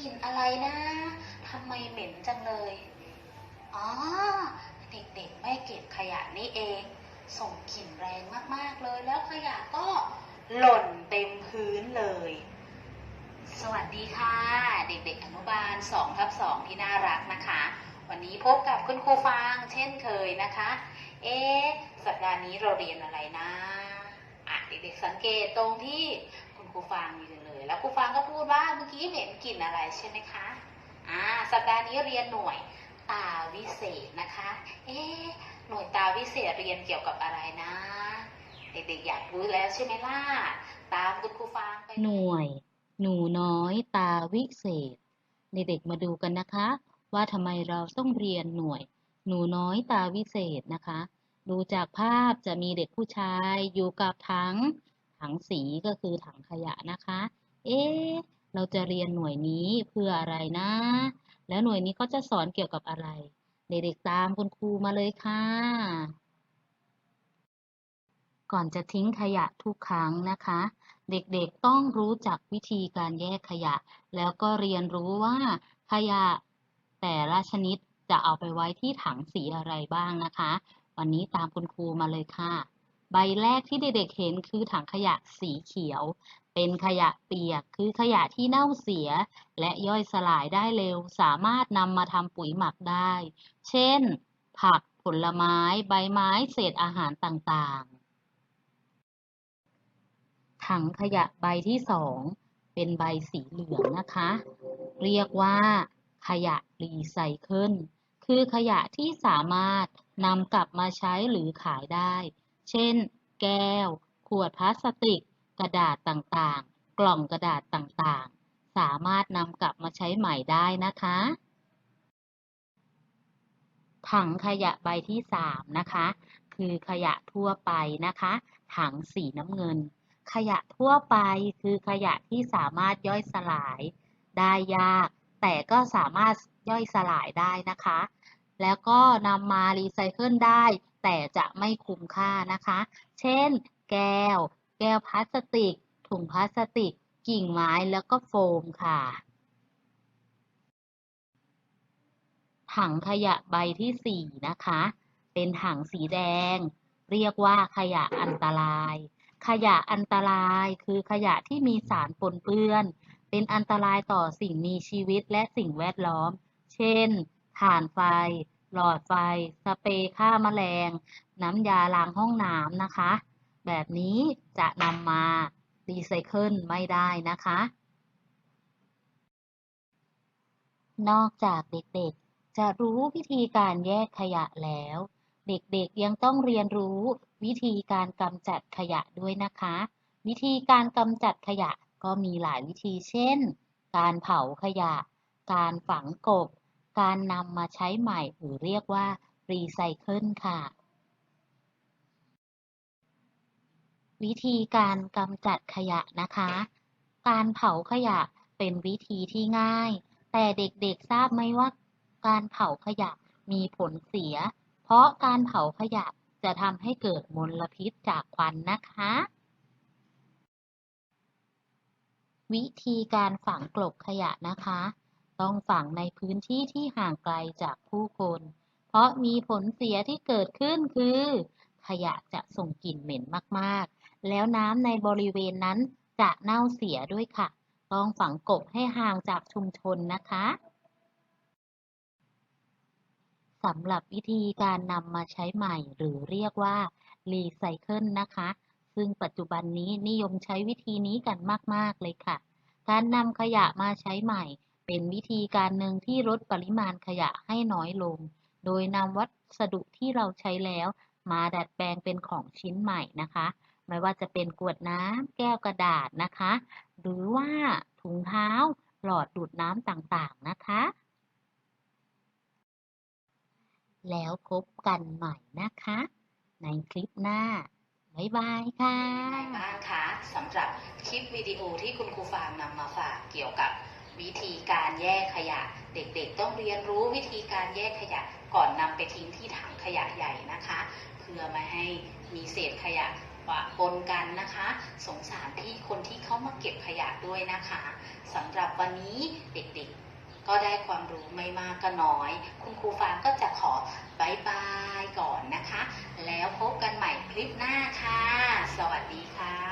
กลิ่นอะไรนะทำไมเหม็นจังเลย อ๋อ เด็กๆไม่เก็บขยะนี่เอง ส่งกลิ่นแรงมากๆเลย แล้วขยะก็หล่นเต็มพื้นเลย สวัสดีค่ะ เด็กๆอนุบาล2ทับ2ที่น่ารักนะคะ วันนี้พบกับคุณครูฟางเช่นเคยนะคะ เอ๊ะสัปดาห์นี้เราเรียนอะไรนะอะเด็กๆสังเกตตรงที่คุณครูฟางยืนเลย แล้วครูฟางก็พูดว่า ชี้เห็นกลิ่นอะไรใช่ไหมคะอ่าสัปดาห์นี้เรียนหน่วยตาวิเศษนะคะ เอ๊หน่วยตาวิเศษเรียนเกี่ยวกับอะไรนะ เด็กๆอยากรู้แล้วใช่ไหมล่ะ ตามคุณครูฟางไป หน่วย หนูน้อยตาวิเศษ เด็กๆมาดูกันนะคะ ว่าทำไมเราต้องเรียนหน่วย หนูน้อยตาวิเศษนะคะ ดูจากภาพจะมีเด็กผู้ชายอยู่กับถัง ถังสีก็คือถังขยะนะคะ เอ๊ะ เราจะเรียนหน่วยนี้เพื่ออะไรนะ แล้วหน่วยนี้ก็จะสอนเกี่ยวกับอะไร เด็กๆตามคุณครูมาเลยค่ะ ก่อนจะทิ้งขยะทุกครั้งนะคะ เด็กๆต้องรู้จักวิธีการแยกขยะ แล้วก็เรียนรู้ว่าขยะแต่ละชนิดจะเอาไปไว้ที่ถังสีอะไรบ้างนะคะ วันนี้ตามคุณครูมาเลยค่ะ ใบแรกที่เด็กๆเห็นคือถังขยะสีเขียว เป็นขยะเปียก คือขยะที่เน่าเสีย และย่อยสลายได้เร็ว สามารถนำมาทำปุ๋ยหมักได้ เช่น ผัก ผลไม้ ใบไม้ เศษอาหารต่างๆ ถังขยะใบที่สองเป็นใบสีเหลืองนะคะ เรียกว่า ขยะรีไซเคิล คือขยะที่สามารถนำกลับมาใช้หรือขายได้ เช่น แก้ว ขวดพลาสติก กระดาษต่างๆ กล่องกระดาษต่างๆ สามารถนำกลับมาใช้ใหม่ได้นะคะ ถังขยะใบที่สามนะคะ คือขยะทั่วไปนะคะ ถังสีน้ำเงิน ขยะทั่วไปคือขยะที่สามารถย่อยสลายได้ยาก แต่ก็สามารถย่อยสลายได้นะคะ แล้วก็นำมารีไซเคิลได้ แต่จะไม่คุ้มค่านะคะ เช่น แก้ว แก้วพลาสติก ถุงพลาสติก กิ่งไม้แล้วก็โฟมค่ะ ถังขยะใบที่สี่นะคะ เป็นถังสีแดง เรียกว่าขยะอันตราย ขยะอันตรายคือขยะที่มีสารปนเปื้อน เป็นอันตรายต่อสิ่งมีชีวิตและสิ่งแวดล้อม เช่น ถ่านไฟ หลอดไฟ สเปรย์ฆ่าแมลง น้ำยาล้างห้องน้ำนะคะ แบบนี้จะนำมารีไซเคิลไม่ได้นะคะ นอกจากเด็กๆ จะรู้วิธีการแยกขยะแล้ว เด็กๆยังต้องเรียนรู้วิธีการกำจัดขยะด้วยนะคะ วิธีการกำจัดขยะก็มีหลายวิธีเช่น การเผาขยะ การฝังกบ การนำมาใช้ใหม่หรือเรียกว่ารีไซเคิลค่ะ วิธีการกำจัดขยะนะคะ การเผาขยะเป็นวิธีที่ง่าย แต่เด็กๆทราบไหมว่า การเผาขยะมีผลเสีย เพราะการเผาขยะจะทำให้เกิดมลพิษจากควันนะคะ วิธีการฝังกลบขยะนะคะ ต้องฝังในพื้นที่ที่ห่างไกลจากผู้คน เพราะมีผลเสียที่เกิดขึ้นคือ ขยะจะส่งกลิ่นเหม็นมากๆ แล้วน้ำในบริเวณนั้นจะเน่าเสียด้วยค่ะ ต้องฝังกบให้ห่างจากชุมชนนะคะสำหรับวิธีการนำมาใช้ใหม่หรือเรียกว่ารีไซเคิลนะคะ ซึ่งปัจจุบันนี้นิยมใช้วิธีนี้กันมาก ๆ เลยค่ะ การนำขยะมาใช้ใหม่ เป็นวิธีการหนึ่งที่ลดปริมาณขยะให้น้อยลง โดยนำวัสดุที่เราใช้แล้ว มาดัดแปลงเป็นของชิ้นใหม่นะคะ ไม่ว่าจะเป็นกวดน้ำแก้วกระดาษนะคะ หรือว่าถุงเท้าหลอดดูดน้ำต่างๆนะคะ แล้วพบกันใหม่นะคะ ในคลิปหน้า บ๊ายบายค่ะบ้างคะสำหรับคลิปวิดีโอที่คุณครูฟางนำมาฝากเกี่ยวกับวิธีการแยกขยะ เด็กๆ ต้องเรียนรู้วิธีการแยกขยะก่อนนำไปทิ้งที่ถังขยะใหญ่นะคะ เพื่อไม่ให้มีเศษขยะ ปะปนกันนะคะ สงสารที่คนที่เข้ามาเก็บขยะด้วยนะคะสำหรับวันนี้เด็กๆ ก็ได้ความรู้ไม่มากก็น้อย คุณครูฟางก็จะขอบายบายก่อนนะคะ แล้วพบกันใหม่คลิปหน้าค่ะ สวัสดีค่ะ